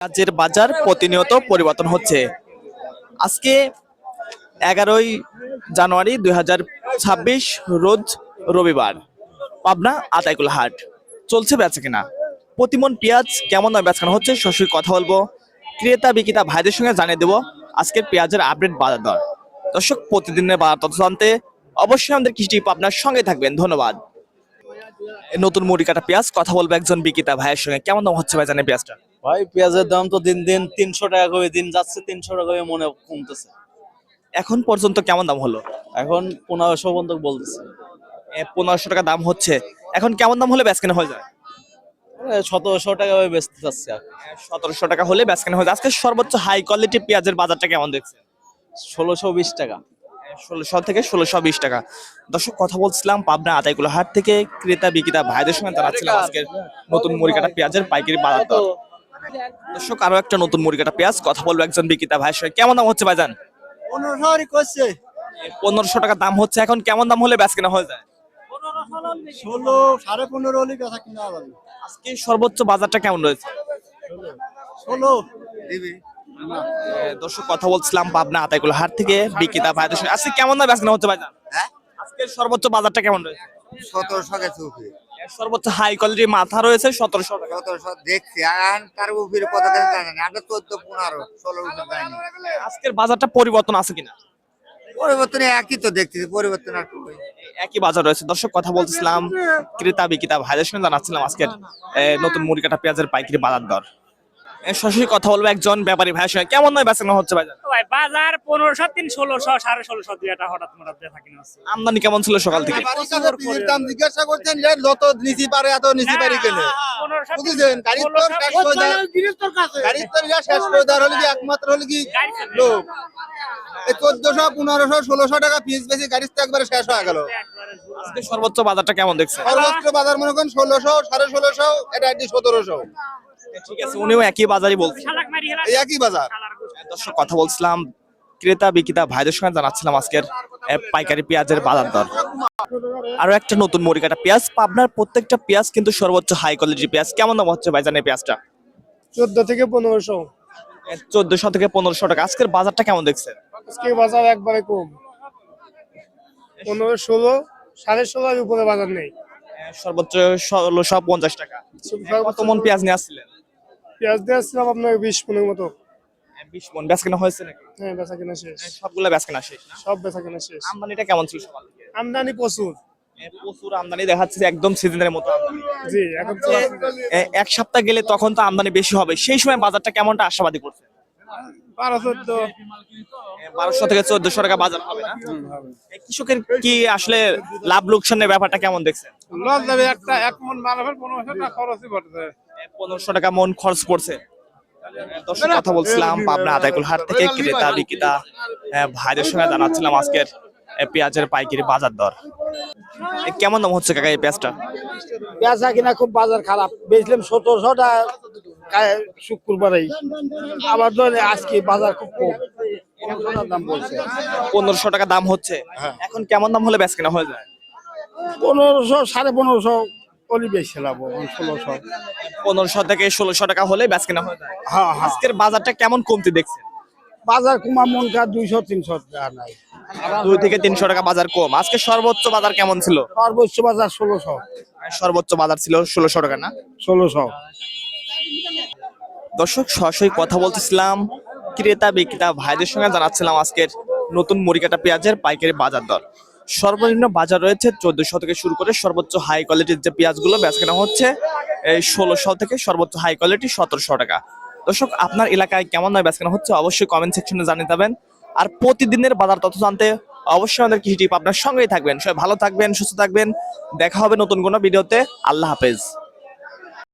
পেঁয়াজের বাজার প্রতিনিয়ত পরিবর্তন হচ্ছে। আজকে এগারোই জানুয়ারি দুই হাজার ছাব্বিশ রোজ রবিবার, পাবনা আতাইকুল হাট। চলছে বেচা কিনা। প্রতিমন পেঁয়াজ কেমন দামে বেচকানো হচ্ছে সরাসরি কথা বলব। ক্রেতা, বিক্রেতা ভাইদের সঙ্গে জানিয়ে দেবো আজকের পেঁয়াজের আপডেট বাজার দর। দর্শক, প্রতিদিনের বাজার তথ্য জানতে অবশ্যই আমাদের কৃষি আপনার সঙ্গে থাকবেন। ধন্যবাদ। নতুন মুড়ি কাটা পেঁয়াজ, কথা বলব একজন বিক্রেতা ভাইয়ের সঙ্গে। কেমন দাম হচ্ছে ভাই জানেন পেঁয়াজটা? ভাই পেঁয়াজের দাম তো দিন দিন তিনশো টাকা করে দিন যাচ্ছে তিনশো টাকা করে মনে কমতেছে। এখন পর্যন্ত কেমন দাম হলো? এখন পনেরোশো পর্যন্ত বলতেছে। পনেরোশো টাকা দাম হচ্ছে। এখন কেমন দাম হলে বেচকেনা হয়ে যায়? সতেরোশো টাকা করে বেচতে চাচ্ছে সতেরোশো টাকা হলে বেচকেনা হয়ে যায়। আজকে সর্বোচ্চ হাই কোয়ালিটি পেঁয়াজের বাজারটা কেমন দেখছে ষোলোশো বিশ টাকা। ষোলোশো থেকে ষোলোশো বিশ টাকা। দর্শক কথা বলছিলাম পাবনা আতাইকুলা হাট থেকে ক্রেতা বিক্রেতা ভাইদের সঙ্গে জানাচ্ছিলাম আজকের নতুন মুড়ি কাটা পেঁয়াজের পাইকারি বাজার দর। দর্শক আরও একটা নতুন মুড়ি কাটা পেঁয়াজ কথা বলব একজন বিক্রেতা ভাইয়ের সঙ্গে। কেমন দাম হচ্ছে ভাইজান? পনেরোশো করছে। পনেরোশো টাকা দাম হচ্ছে এখন কেমন দাম হলে বেচকেনা হয়ে যায়? ষোলো সাড়ে পনেরো হলে কথা কিনা যাবে আজকে সর্বোচ্চ বাজারটা কেমন রয়েছে? ষোলো। দিবি। দর্শক কথা বলছিলাম পাবনা আতাইকুল হাট থেকে বিক্রেতা সঙ্গে। আজকে কেমন দাম বেচকেনা হচ্ছে ভাইজান? হ্যাঁ? আজকে সর্বোচ্চ বাজারটা কেমন রয়েছে? সতেরোশো গেছে সর্বোচ্চ হাই কোয়ালিটির মাথা রয়েছে সতেরোশো টাকা। সতেরোশো দেখছি আর তার উপরে কত জানি না আমরা চোদ্দ পনেরো ষোলো আজকের বাজারটা পরিবর্তন আছে কিনা? পরিবর্তন একই তো দেখছি পরিবর্তন আর একই বাজার রয়েছে। দর্শক কথা বলছিলাম ক্রেতা বিক্রেতা ভাইদের সঙ্গে জানাচ্ছিলাম আজকের নতুন মুরগিটা কাটা পেঁয়াজের পাইকারি বাজার দর। সরাসরি কথা বলব একজন ব্যাপারী ভাইয়ের সঙ্গে। কেমন নয় বেচানো হচ্ছে ভাই ভাই বাজার পনেরোশো তিন ষোলোশো সাড়ে ষোলোশো দুই একটা হঠাৎ কিনা হচ্ছে আমদানি কেমন ছিল সকাল থেকে? দাম জিজ্ঞাসা করছেন যে যত নিচি পারে এত নিচি পারি পনেরোশো বুঝেছেন? গাড়ির তো শেষ করে দেওয়া- গাড়ির তো শেষ করে দেওয়ার হলে কি একমাত্র হলে কি লোক? চোদ্দশো পনেরোশো ষোলোশো টাকা পিস বেশি গাড়ির তো একবারে শেষ হয়ে গেল। সর্বোচ্চ বাজারটা কেমন দেখছে সর্বোচ্চ বাজার মনে করেন ষোলোশো সাড়ে ষোলোশো এটা একটি সতেরোশো। ঠিক আছে উনিও একই বাজারই বলছে এই একই বাজার। দর্শক কথা বলছিলাম। ক্রেতা বিক্রেতা ভাইদের সঙ্গে জানাচ্ছিলাম আজকের পাইকারি পেঁয়াজের বাজার দর। আরও একটা নতুন মুড়ি কাটা পেঁয়াজ পাবনার প্রত্যেকটা পেঁয়াজ কিন্তু সর্বোচ্চ হাই কোয়ালিটির পেঁয়াজ। কেমন দাম হচ্ছে ভাইজানের পেঁয়াজটা? চোদ্দ থেকে পনেরোশো। চোদ্দশো থেকে পনেরোশো টাকা। আজকের বাজারটা কেমন দেখছেন? আজকে বাজার একবারে কম। পনেরো ষোলো সাড়ে ষোলোর উপরে বাজার নেই। সর্বোচ্চ ষোলোশো পঞ্চাশ টাকা। কত মন পেঁয়াজ নিয়ে আসছিলেন? পেঁয়াজ দিয়ে আসছিলাম আপনার বিশ পনেরো মতো। বিশ মন। বেচ কেনা হয়েছে নাকি? হ্যাঁ বেচা কেনা শেষ। সবগুলো বেচ কেনা শেষ না? সব বেচা কেনা শেষ। আমদানিটা কেমন ছিল সকাল আমদানি প্রচুর। প্রচুর আমদানি দেখাচ্ছে একদম সিজনের মতো আমদানি। জি এখন তো এক সপ্তাহ গেলে তখন তো আমদানি বেশি হবে। সেই সময় বাজারটা কেমনটা আশাবাদী করছে? বারোশো থেকে চোদ্দশো টাকা বাজার হবে না? কৃষকের কি আসলে লাভ লোকসানের ব্যাপারটা কেমন দেখছেন? লস যাবে একটা এক মন মাল হবে পনেরোশো টাকা খরচই পনেরোশো টাকা মন খরচ পড়ছে দর্শক কথা বলছিলাম পাবনা আদায়কুল হাট থেকে ক্রেতা বিক্রেতা ভাইদের সঙ্গে জানাচ্ছিলাম আজকের পেঁয়াজের পাইকারি বাজার দর কেমন দাম হচ্ছে কাকা এই পেঁয়াজটা বেচা কিনা খুব বাজার খারাপ বেচলাম সতেরোশো টাকা শুক্রবারেই আবার ধরে আজকে বাজার খুব কম দাম বলছে পনেরোশো টাকা দাম হচ্ছে এখন কেমন দাম হলে বেচ কেনা হয়ে যায় পনেরোশো সাড়ে পনেরোশো ষোলোশো পনেরোশো থেকে ষোলোশো টাকা হলে কেনা হয়ে যায়। হ্যাঁ হ্যাঁ। আজকের বাজারটা কেমন কমতে বাজার কুমা মন দুইশো তিনশো টাকা নাই। দুই থেকে তিনশো টাকা বাজার কম। আজকে সর্বোচ্চ বাজার কেমন ছিল? সর্বোচ্চ বাজার ষোলোশো। সর্বোচ্চ বাজার ছিল ষোলোশো টাকা না? ষোলোশো। দর্শক সরাসরি কথা বলতেছিলাম। ক্রেতা বিক্রেতা ভাইদের সঙ্গে জানাচ্ছিলাম আজকের নতুন মুড়িকাটা পেঁয়াজের পাইকারি বাজার দর। সর্বনিম্ন বাজার রয়েছে চোদ্দশো থেকে শুরু করে সর্বোচ্চ হাই কোয়ালিটির যে পেঁয়াজগুলো বেচকেনা হচ্ছে, এই ষোলোশো থেকে সর্বোচ্চ হাই কোয়ালিটি সতেরোশো টাকা। দর্শক, আপনার এলাকায় কেমন নয় বেচকেনা হচ্ছে অবশ্যই কমেন্ট সেকশনে জানিয়ে দেবেন। আর প্রতিদিনের বাজার তথ্য জানতে অবশ্যই আমাদের কৃষি টিপ আপনার সঙ্গেই থাকবেন। সবাই ভালো থাকবেন, সুস্থ থাকবেন। দেখা হবে নতুন কোনো ভিডিওতে। আল্লাহ হাফেজ।